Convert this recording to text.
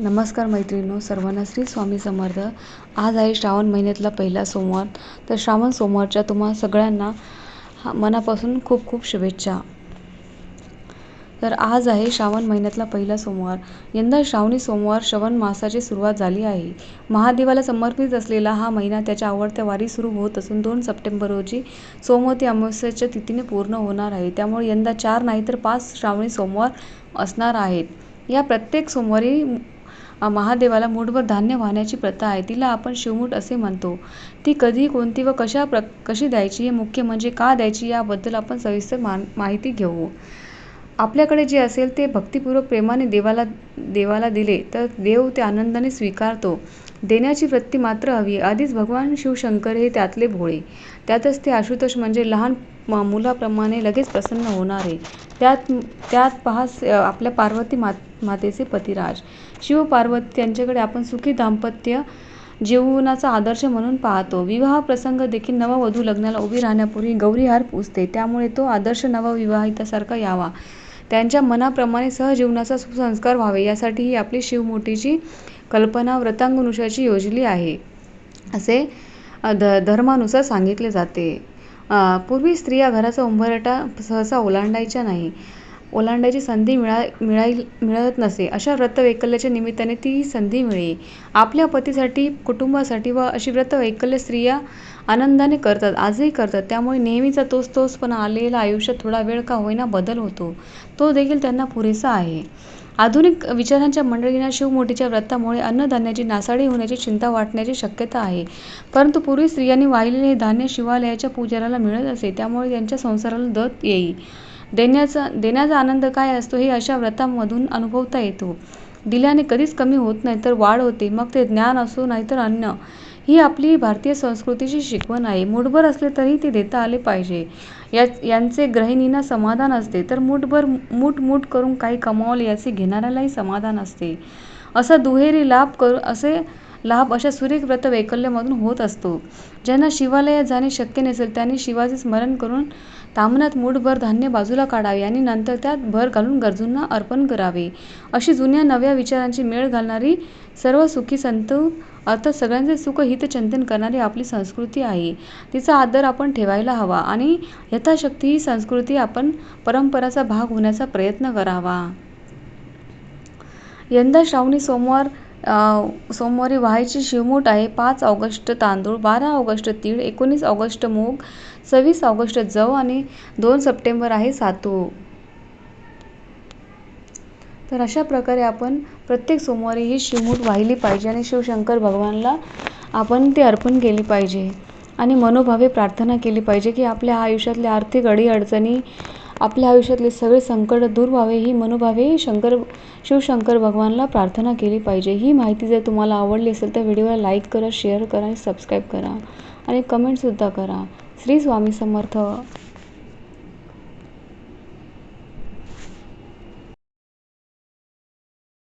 नमस्कार मैत्रिणींनो सर्वांना श्री स्वामी समर्थ. आज आहे श्रावण महिन्यातला पहिला सोमवार. तर श्रावण सोमवारच्या तुम्हा सगळ्यांना हा मनापासून खूप खूप शुभेच्छा. तर आज आहे श्रावण महिन्यातला पहिला सोमवार. यंदा श्रावणी सोमवार श्रवण मासाची सुरुवात झाली आहे. महादेवाला समर्पित असलेला हा महिना त्याच्या आवडत्या वारी सुरू होत असून दोन सप्टेंबर रोजी सोमवती अमावस्येच्या तिथीने पूर्ण होणार आहे. त्यामुळे यंदा चार नाही तर पाच श्रावणी सोमवार असणार आहेत. या प्रत्येक सोमवारी महादेवाला मूठभर धान्य वाहण्याची प्रथा आहे. तिला आपण शिवमूठ असे म्हणतो. ती कधी कोणती व कशा प्र कशी द्यायची हे मुख्य म्हणजे का द्यायची याबद्दल आपण सविस्तर मा माहिती घेऊ. आपल्याकडे जे असेल ते भक्तिपूर्वक प्रेमाने देवाला देवाला दिले तर देव ते आनंदाने स्वीकारतो. देण्याची वृत्ती मात्र हवी. आधीच भगवान शिवशंकर हे त्यातले भोळे. त्यातच ते आशुतोष म्हणजे लहान मुलाप्रमाणे लगेच प्रसन्न होणारे. त्यात त्यात पहा आपल्या पार्वती मात मातेचे पतिराज. शिव पार्वती यांच्याकडे आपण सुखी दाम्पत्य जीवनाचा आदर्श म्हणून पाहतो. विवाह प्रसंग देखील नववधू लग्नाला उभी राहण्यापूर्वी गौरीहार पुजते त्यामुळे तो आदर्श नवविवाहितासारखा यावा. त्यांच्या मनाप्रमाणे सहजीवनाचा सुसंस्कार व्हावे. यासाठी ही आपली शिवमोठीची कल्पना व्रतांगनुषाची योजली आहे. असे ध धर्मानुसार सांगितले जाते. पूर्वी स्त्रिया घराचा उंबरटा सहसा ओलांडायच्या नाही. ओलांडायची संधी मिळा मिळाई मिळत नसे. अशा व्रतवैकल्याच्या निमित्ताने ती संधी मिळे आपल्या पतीसाठी कुटुंबासाठी व अशी व्रतवैकल्य स्त्रिया आनंदाने करतात आजही करतात. त्यामुळे नेहमीचा तोच तोचपणा आलेला आयुष्यात थोडा वेळ का होईना बदल होतो. तो देखील त्यांना पुरेसा आहे. आधुनिक विचारांच्या मंडळींना शिवमोठीच्या व्रतामुळे अन्नधान्याची नासाडी होण्याची चिंता वाटण्याची शक्यता आहे. परंतु पूर्वी स्त्रियांनी वाहिलेले हे धान्य शिवालयाच्या पुजाऱ्याला मिळत असे त्यामुळे त्यांच्या संसाराला दत येई. देण्याचा देण्याचा आनंद काय असतो हे अशा व्रतामधून अनुभवता येतो. दिल्याने कधीच कमी होत नाही तर वाढ होते मग ते ज्ञान असो नाहीतर अन्न. ही आपली भारतीय संस्कृतीची शिकवण आहे. मूठभर असले तरी ते देता आले पाहिजे. या यांचे गृहिणींना समाधान असते. तर मूठभर मूठ मूठ करून काही कमावले याचे घेणाऱ्यालाही समाधान असते. असा दुहेरी लाभ करू असे लाभ अशा सुरेख व्रत वैकल्यमधून होत असतो. ज्यांना शिवालयात जाणे शक्य नसेल त्यांनी शिवाचे स्मरण करून तामनात मूठभर धान्य बाजूला काढावे आणि नंतर त्यात भर घालून गरजूंना अर्पण करावे. अशी जुन्या नव्या विचारांची मेळ घालणारी सर्व सुखी संत अर्थात सगळ्यांचे सुख हितचिंतन करणारी आपली संस्कृती आहे. तिचा आदर आपण ठेवायला हवा आणि यथाशक्ती ही संस्कृती आपण परंपराचा भाग होण्याचा प्रयत्न करावा. यंदा श्रावणी सोमवार सोमवारी व्हायची शिवमूठ आहे. पाच ऑगस्ट तांदूळ बारा ऑगस्ट तीळ एकोणीस ऑगस्ट मूग सव्वीस ऑगस्ट जव आणि दोन सप्टेंबर आहे सातू. तर अशा प्रकारे आपण प्रत्येक सोमवारी ही शिवमूठ वाहिली पाहिजे आणि शिवशंकर भगवानला आपण ते अर्पण केली पाहिजे आणि मनोभावे प्रार्थना केली पाहिजे की आपल्या आयुष्यातल्या आर्थिक अडीअडचणी आपल्या आयुष्यातले सगळे संकट दूर व्हावे ही मनोभावे शंकर शिवशंकर भगवानला प्रार्थना केली पाहिजे. ही माहिती जर तुम्हाला आवडली असेल तर व्हिडिओला लाईक करा शेअर करा आणि सबस्क्राईब करा. आणि कमेंटसुद्धा करा. श्री स्वामी समर्थ.